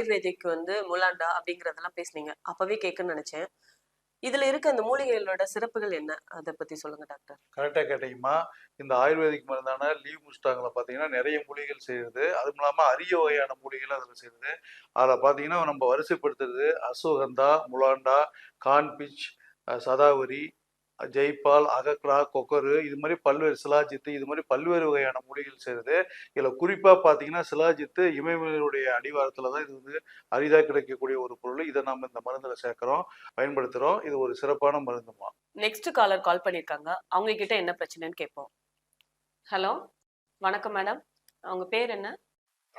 Ayurvedic வந்து முலாண்டா அப்படிங்கறதெல்லாம் பேசுனீங்க. அப்பவே கேட்கணும்னு நினைச்சேன். இதுல இருக்க அந்த மூலிகைகளோட சிறப்புகள் என்ன? அதை பத்தி சொல்லுங்க டாக்டர். கரெக்டாக கேட்டீங்கம்மா. இந்த ஆயுர்வேதிக் மருந்தான லீவ் முஸ்டாங்கில் பார்த்தீங்கன்னா நிறைய மூலிகைகள் செய்யுது. அதுவும் இல்லாமல் அரிய வகையான மூலிகைகள் அதில் செய்யுது. அதில் பார்த்தீங்கன்னா நம்ம வரிசைப்படுத்துறது அஸ்வகந்தா முலாண்டா கான்பிச் சதாவரி ஜெய்பால் அகக்ரா கொக்கரு இது மாதிரி பல்வேறு சிலாஜித்து இது மாதிரி பல்வேறு வகையான மூலிகைகள் சேருது. இதில் குறிப்பாக பார்த்தீங்கன்னா சிலாஜித்து இமயமலையுடைய அடிவாரத்தில் தான் இது வந்து அரிதாக கிடைக்கக்கூடிய ஒரு பொருள். இதை நம்ம இந்த மருந்தில் சேர்க்குறோம் பயன்படுத்துகிறோம் இது ஒரு சிறப்பான மருந்துமா? நெக்ஸ்ட் காலர் கால் பண்ணியிருக்காங்க அவங்க கிட்ட என்ன பிரச்சனைன்னு கேட்போம் ஹலோ வணக்கம் மேடம் அவங்க பேர் என்ன?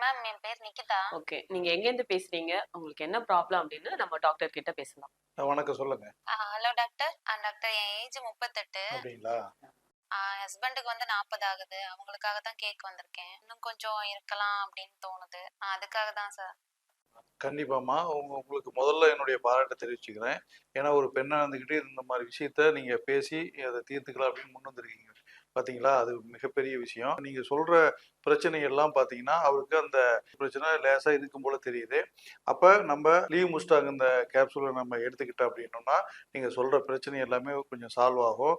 மேம் என் பேர் நிக்கிதா ஓகே. நீங்க எங்க இருந்து பேசுறீங்க? உங்களுக்கு என்ன ப்ராப்ளம் அப்படின்னு நம்ம டாக்டர் கிட்ட பேசலாம். வணக்கம் சொல்லுங்க. ஹலோ டாக்டர் டாக்டர் என் ஏஜ் முப்பத்தெட்டு. அப்படிங்களா? ஹஸ்பண்டுக்கு வந்து நாற்பது ஆகுது. அவங்களுக்காக தான் கேக் வந்திருக்கேன். இன்னும் கொஞ்சம் இருக்கலாம் அப்படின்னு தோணுது. ஆ, அதுக்காக தான் சார் கண்டிப்பாம்மா. உங்க உங்களுக்கு முதல்ல என்னுடைய பாராட்டை தெரிவிச்சுக்கிறேன். ஏன்னா ஒரு பெண்ணா இருந்துக்கிட்டு இந்த மாதிரி விஷயத்த நீங்க பேசி அதை தீர்த்துக்கலாம் அப்படின்னு முன் வந்திருக்கீங்க. பாத்தீங்களா? அது மிகப்பெரிய விஷயம். நீங்க சொல்ற பிரச்சனை எல்லாம் பாத்தீங்கன்னா அவருக்கு அந்த பிரச்சனை லேசா இருக்கும் போல தெரியுது. அப்ப நம்ம லீவ் முஸ்டாங் இந்த கேப்சூலை நம்ம எடுத்துக்கிட்டோம் அப்படின்னோம்னா நீங்க சொல்ற பிரச்சனை எல்லாமே கொஞ்சம் சால்வ் ஆகும்.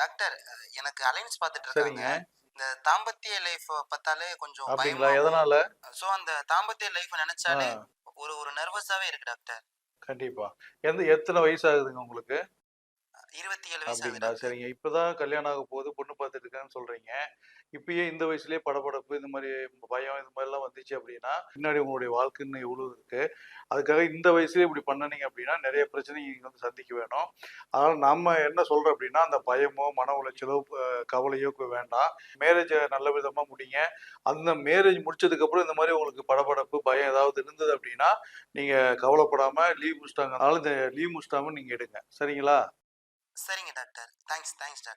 டாக்டர் எனக்கு அலைன்ஸ் பார்த்துட்டு இருக்காங்க. இந்த தாம்பத்திய லைஃப் பார்த்தாலே கொஞ்சம் அப்படிங்களா? எதனால? ஸோ அந்த தாம்பத்திய லைஃப் நினைச்சாலே ஒரு ஒரு நர்வஸாவே இருக்கு டாக்டர் கண்டிப்பா. எந்த எத்தனை வயசு ஆகுதுங்க உங்களுக்கு? இருபத்தி ஏழு அப்படிங்களா. சரிங்க. இப்பதான் கல்யாணம் ஆக போகுது பொண்ணு பார்த்துட்டு இருக்கேன்னு சொல்றீங்க. இப்பயே இந்த வயசுலயே படபடப்பு இந்த மாதிரி பயம் இது மாதிரிலாம் வந்துச்சு அப்படின்னா பின்னாடி உங்களுடைய வாழ்க்கை இன்னும் எவ்வளவு இருக்கு? அதுக்காக இந்த வயசுலயே இப்படி பண்ணனீங்க அப்படின்னா நிறைய பிரச்சனை நீங்க வந்து சந்திக்க வேணும். அதனால நம்ம என்ன சொல்றோம் அப்படின்னா அந்த பயமோ மன உளைச்சலோ கவலையோ வேண்டாம். மேரேஜை நல்ல விதமா முடிங்க. அந்த மேரேஜ் முடிச்சதுக்கு அப்புறம் இந்த மாதிரி உங்களுக்கு படபடப்பு பயம் ஏதாவது இருந்தது அப்படின்னா நீங்க கவலைப்படாம லீவ் முடிச்சிட்டாங்க அதனால இந்த லீவ் முடிச்சிட்டாம நீங்க எடுங்க. சரிங்களா? சரிங்க டாக்டர். Thanks thanks doctor.